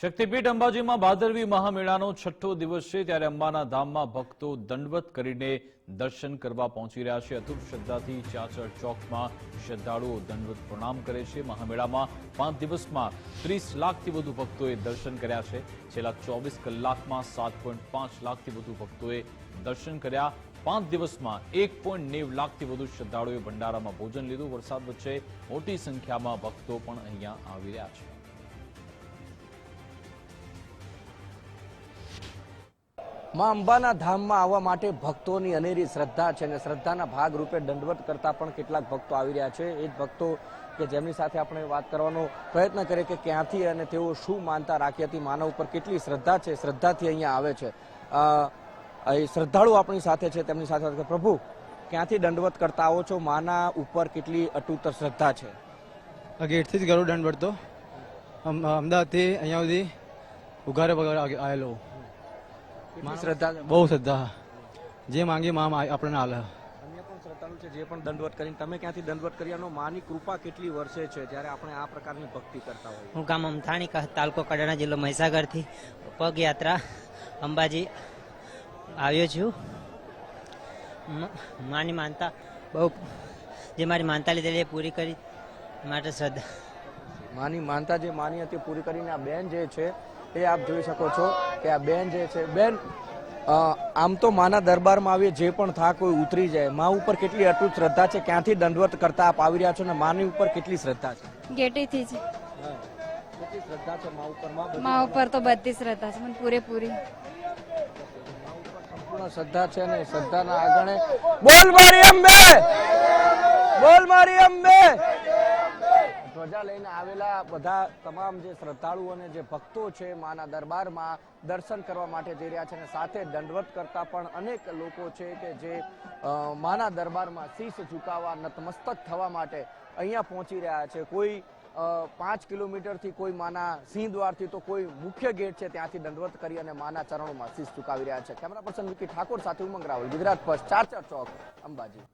શક્તિપીઠ અંબાજીમાં ભાદરવી મહામેળાનો છઠ્ઠો દિવસ છે ત્યારે અંબાના ધામમાં ભક્તો દંડવત કરીને દર્શન કરવા પહોંચી રહ્યા છે. અતુટ શ્રદ્ધાથી ચાચર ચોકમાં શ્રદ્ધાળુઓ દંડવત પ્રણામ કરે છે. મહામેળામાં પાંચ દિવસમાં ત્રીસ લાખથી વધુ ભક્તોએ દર્શન કર્યા છે. છેલ્લા ચોવીસ કલાકમાં સાત પોઈન્ટ પાંચ લાખથી વધુ ભક્તોએ દર્શન કર્યા. પાંચ દિવસમાં એક પોઈન્ટ નેવ લાખથી વધુ શ્રદ્ધાળુઓએ ભંડારામાં ભોજન લીધું. વરસાદ વચ્ચે મોટી સંખ્યામાં ભક્તો પણ અહીંયા આવી રહ્યા છે. માં અંબાના ધામમાં આવવા માટે ભક્તોની અનેરી શ્રદ્ધા છે અને શ્રદ્ધાના ભાગ રૂપે દંડવત કરતા પણ કેટલાક ભક્તો આવી રહ્યા છે. એ જ ભક્તો કે જેમની સાથે આપણે વાત કરવાનો પ્રયત્ન કરીએ કે ક્યાંથી અને તેઓ શું માનતા રાખી હતી, માનવ ઉપર કેટલી શ્રદ્ધા છે, શ્રદ્ધાથી અહીંયા આવે છે. એ શ્રદ્ધાળુ આપણી સાથે છે, તેમની સાથે પ્રભુ, ક્યાંથી દંડવત કરતા આવો છો? માના ઉપર કેટલી અટૂત શ્રદ્ધા છે? ગેટથી જ ગયો દંડવટ તો અમદાવાદથી અહીંયા સુધી ઉઘારે વગર આવેલો. કેટલી શ્રદ્ધા બહુ શ્રદ્ધા. જે માંગી માં આપણને હાલે અન્ય પણ શ્રદ્ધાળુ છે જે પણ દંડવત કરીને તમે ક્યાંથી દંડવત કર્યાનો માની કૃપા કેટલી વર્ષે છે જ્યારે આપણે આ પ્રકારની ભક્તિ કરતા હોય હું ગામ અમથાણી કા- તાલુકો કડાણા જિલ્લો મહીસાગરથી પગયાત્રા અંબાજી આવ્યો છું. માની માનતા બહુ જે મારી માનતા લીધેલી એ પૂરી કરી માટે શ્રદ્ધા માની માનતા જે માની હતી પૂરી કરીને આ બેન જે છે એ આપ જોઈ શકો છો કે આ બેન જે છે બેન આમ તો માના દરબારમાં આવીએ જે પણ થાક કોઈ ઉતરી જાય. મા ઉપર કેટલી અટૂટ શ્રદ્ધા છે ક્યાંથી દંડવત કરતા આપ આવી રહ્યા છો ને માની ઉપર કેટલી શ્રદ્ધા છે? ગેટેથી જ. કેટલી શ્રદ્ધા છે મા ઉપર? મા મા ઉપર તો બધી શ્રદ્ધા છે મને પૂરેપૂરી. સંપૂર્ણ શ્રદ્ધા છે ને શ્રદ્ધાના આગળ બોલ મારી અંબે! બોલ મારી અંબે! ધ્વજા લઈને આવેલા બધા તમામ જે શ્રદ્ધાળુઓ અને જે ભક્તો છે માના દરબારમાં દર્શન કરવા માટે જઈ રહ્યા છે અને સાથે દંડવત કરતા પણ અનેક લોકો છે કે જે માના દરબારમાં શીશ ઝુકાવવા, નતમસ્તક થવા માટે અહીંયા પહોંચી રહ્યા છે. કોઈ પાંચ કિલોમીટરથી કોઈ માના સિંહ દ્વારથી તો કોઈ મુખ્ય ગેટ છે ત્યાંથી દંડવત કરી અને માના ચરણોમાં શીશ ઝુકાવી રહ્યા છે. કેમેરા પર્સન વિકી ઠાકોર સાથે ઉમંગ રાવલ, ગુજરાત ફર્સ્ટ, ચાર ચાર ચોક, અંબાજી.